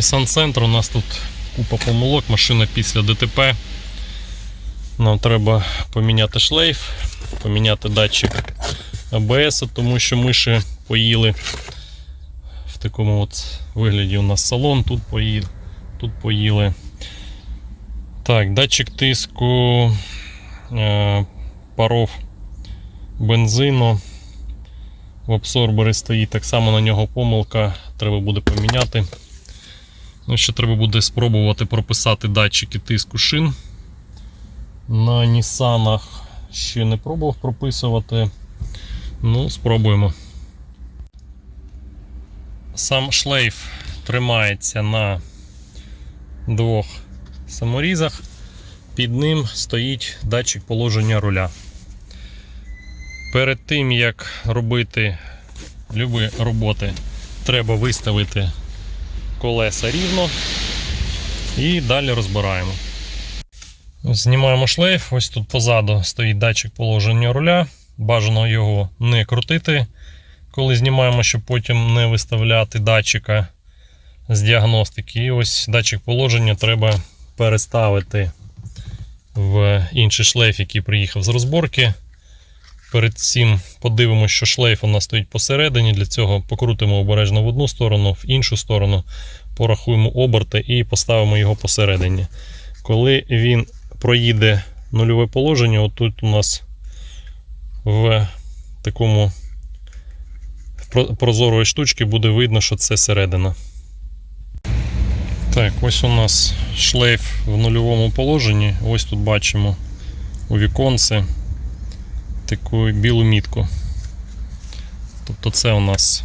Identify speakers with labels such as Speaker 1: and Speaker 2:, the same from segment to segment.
Speaker 1: Nissan Center. У нас тут купа помилок, машина після ДТП. Нам треба поміняти шлейф, поміняти датчик АБС, тому що миші поїли. В такому от вигляді у нас салон, тут поїли. Тут поїли. Так, датчик тиску, е, паров бензину. В абсорбері стоїть так само на нього помилка, треба буде поміняти. Ну, ще треба буде спробувати прописати датчики тиску шин. На Нісанах ще не пробував прописувати. Ну, спробуємо. Сам шлейф тримається на двох саморізах. Під ним стоїть датчик положення руля. Перед тим як робити любі роботи, треба виставити колеса рівно і далі розбираємо. Знімаємо шлейф, ось тут позаду стоїть датчик положення руля. Бажано його не крутити, коли знімаємо, щоб потім не виставляти датчика з діагностики. І ось датчик положення треба переставити в інший шлейф, який приїхав з розборки. Перед цим подивимося, що шлейф у нас стоїть посередині. Для цього покрутимо обережно в одну сторону, в іншу сторону, порахуємо оберти і поставимо його посередині. Коли він проїде нульове положення, отут у нас в такому про- прозорої штучки буде видно, що це середина. Так, ось у нас шлейф в нульовому положенні. Ось тут бачимо у віконці таку білу мітку. Тобто це у нас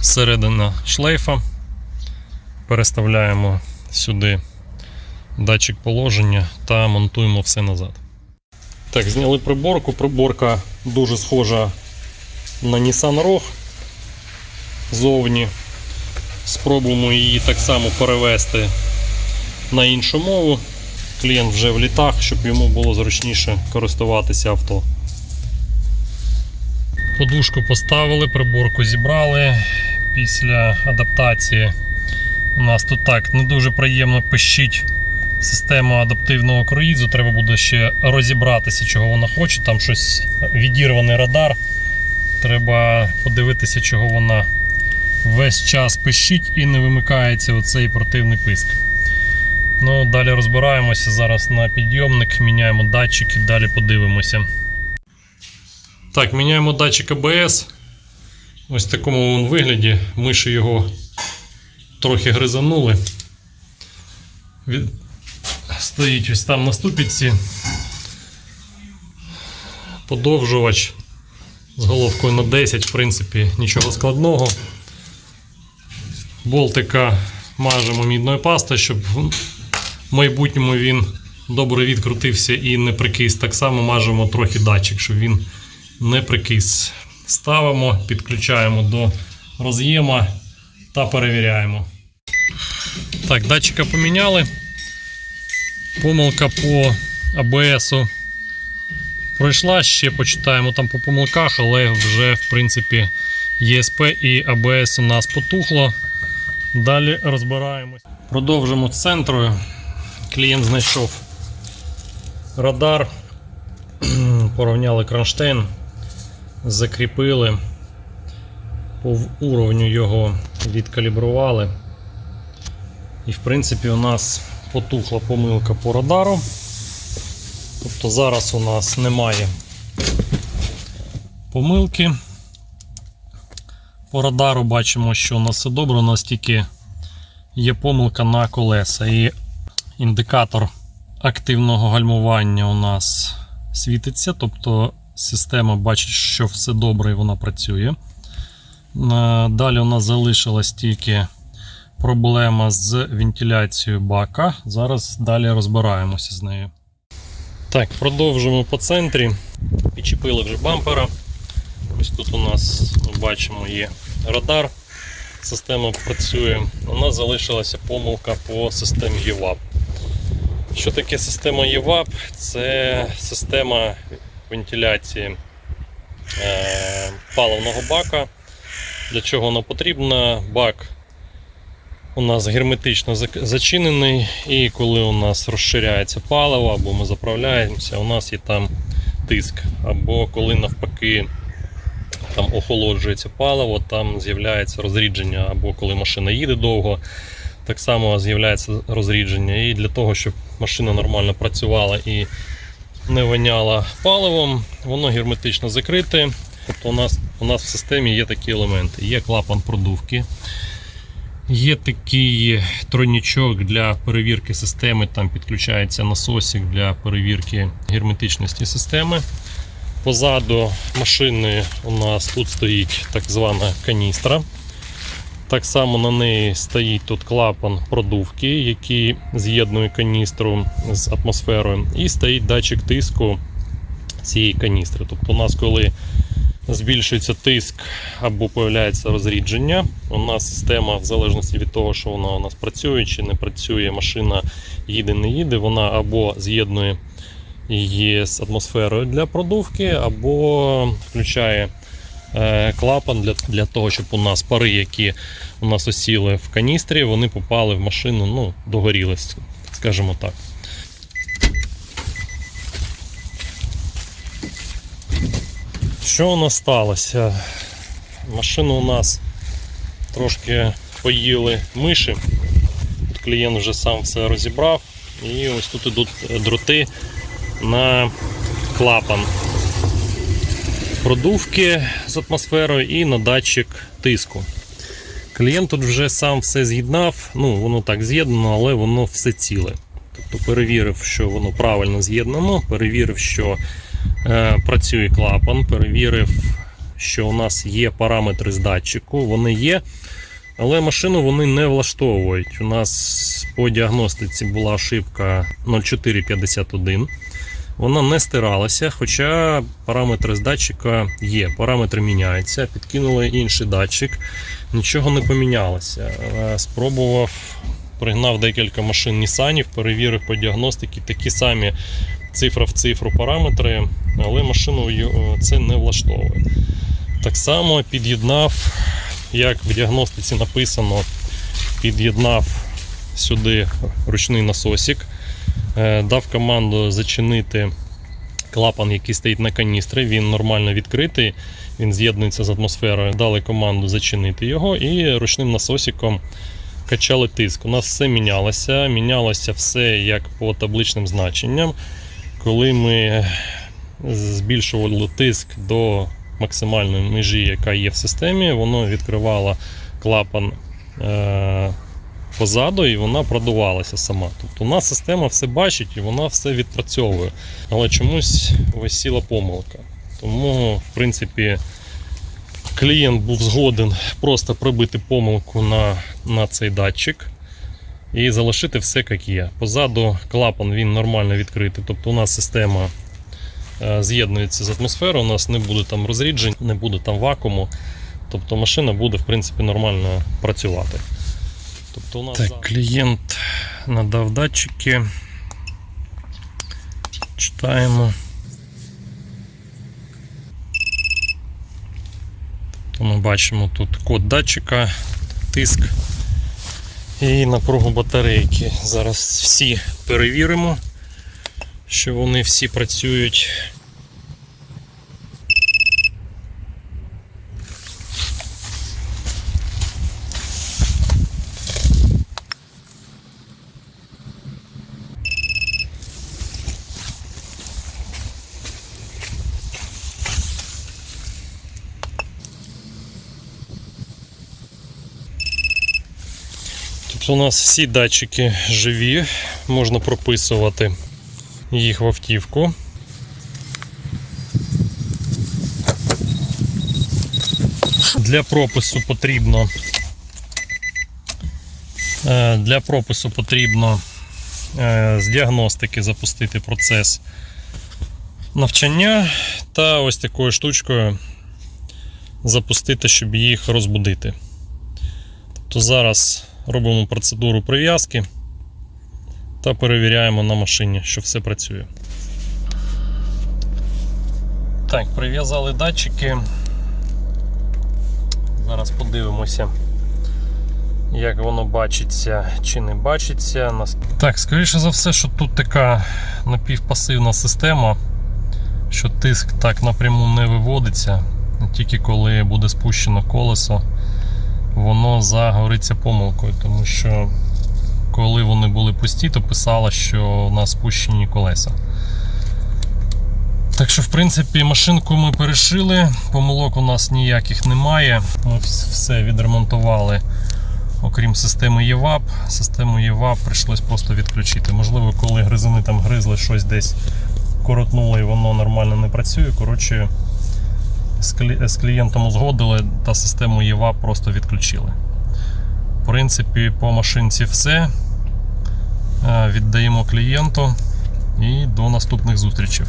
Speaker 1: середина шлейфа. Переставляємо сюди датчик положення та монтуємо все назад. Так, зняли приборку. Приборка дуже схожа на Nissan Rogue зовні. Спробуємо її так само перевести на іншу мову. Клієнт вже в літах, щоб йому було зручніше користуватися авто. Подушку поставили, приборку зібрали. Після адаптації у нас тут так не дуже приємно пищить система адаптивного круїзу. Треба буде ще розібратися, чого вона хоче. Там щось відірваний радар. Треба подивитися, чого вона весь час пищить і не вимикається оцей противний писк. Ну, далі розбираємося зараз на підйомник, міняємо датчики, далі подивимося. Так, міняємо датчик АБС. Ось в такому він вигляді. Миші його трохи гризанули. Від... Стоїть ось там на ступіці. Подовжувач з головкою на 10, в принципі, нічого складного. Болтика мажемо мідною пастою, щоб в майбутньому він добре відкрутився і не прикис. Так само мажемо трохи датчик, щоб він не прикис. Ставимо, підключаємо до роз'єма та перевіряємо. Так, датчика поміняли. Помилка по АБС пройшла, ще почитаємо там по помилках, але вже в принципі ЄСП і АБС у нас потухло. Далі розбираємось. Продовжимо з центрою. Клієнт знайшов радар, порівняли кронштейн, закріпили, по уровню його відкалібрували. І в принципі у нас потухла помилка по радару. Тобто зараз у нас немає помилки. По радару бачимо, що у нас все добре, у нас тільки є помилка на колеса. І індикатор активного гальмування у нас світиться, тобто система бачить, що все добре і вона працює. Е, Далі у нас залишилась тільки проблема з вентиляцією бака. Зараз далі розбираємося з нею. Так, продовжуємо по центрі. Підчепили вже бампера. Ось тут у нас ми бачимо є радар. Система працює. У нас залишилася помилка по системі UVAP. Що таке система UVAP? Це система вентиляції е, паливного бака. Для чого вона потрібна? Бак у нас герметично зачинений, і коли у нас розширяється паливо, або ми заправляємося, у нас є там тиск. Або коли навпаки там охолоджується паливо, там з'являється розрідження, або коли машина їде довго, так само з'являється розрідження. І для того, щоб машина нормально працювала і не воняла паливом, воно герметично закрите. Тобто у нас, у нас в системі є такі елементи. Є клапан продувки, є такий тройничок для перевірки системи, там підключається насосик для перевірки герметичності системи. Позаду машини у нас тут стоїть так звана каністра. Так само на неї стоїть тут клапан продувки, який з'єднує каністру з атмосферою, і стоїть датчик тиску цієї каністри. Тобто, у нас, коли збільшується тиск або появляється розрідження, у нас система, в залежності від того, що вона у нас працює чи не працює, машина їде, не їде, вона або з'єднує її з атмосферою для продувки, або включає клапан для, для того, щоб у нас пари, які у нас осіли в каністрі, вони попали в машину, ну, догоріли, скажімо так. Що у нас сталося? Машину у нас трошки поїли миші. Тут клієнт вже сам все розібрав. І ось тут ідуть дроти на клапан продувки з атмосферою і на датчик тиску. Клієнт тут вже сам все з'єднав, ну воно так з'єднано, але воно все ціле. Тобто перевірив, що воно правильно з'єднано, перевірив, що е, працює клапан, перевірив, що у нас є параметри з датчику, вони є, але машину вони не влаштовують. У нас по діагностиці була ошибка 0451. Вона не стиралася, хоча параметри з датчика є. Параметри міняються. Підкинули інший датчик, нічого не помінялося. Е, Спробував, пригнав декілька машин Нісанів, перевірив по діагностиці такі самі цифра в цифру параметри, але машину це не влаштовує. Так само під'єднав, як в діагностиці написано, під'єднав сюди ручний насосик. Е, дав команду зачинити клапан, який стоїть на каністрі. Він нормально відкритий, він з'єднується з атмосферою. Дали команду зачинити його і ручним насосиком качали тиск. У нас все мінялося. Мінялося все як по табличним значенням. Коли ми збільшували тиск до максимальної межі, яка є в системі, воно відкривало клапан. Позаду і вона продувалася сама. Тобто у нас система все бачить і вона все відпрацьовує. Але чомусь висіла помилка. Тому, в принципі, клієнт був згоден просто прибити помилку на, на цей датчик і залишити все як є. Позаду клапан він нормально відкритий. Тобто у нас система е, з'єднується з атмосферою, у нас не буде там розріджень, не буде там вакууму. Тобто машина буде в принципі нормально працювати. Тобто у нас так, клієнт надав датчики. Читаємо. Тобто ми бачимо тут код датчика, тиск і напругу батарейки. Зараз всі перевіримо, що вони всі працюють. У нас всі датчики живі, можна прописувати їх в автівку. Для пропису потрібно е, для пропису потрібно е, з діагностики запустити процес навчання та ось такою штучкою запустити, щоб їх розбудити. Тобто зараз робимо процедуру прив'язки та перевіряємо на машині, що все працює. Так, прив'язали датчики. Зараз подивимося, як воно бачиться чи не бачиться. Так, скоріше за все, що тут така напівпасивна система, що тиск так напряму не виводиться. Тільки коли буде спущено колесо, воно загориться помилкою, тому що коли вони були пусті, то писало, що у нас спущені колеса. Так що, в принципі, машинку ми перешили, помилок у нас ніяких немає. Ми все відремонтували, окрім системи EVAP. Систему EVAP прийшлось просто відключити. Можливо, коли гризуни там гризли, щось десь коротнуло і воно нормально не працює. Коротше, з клієнтом узгодили та систему ЄВА просто відключили. В принципі, по машинці все. Е, Віддаємо клієнту і до наступних зустрічей.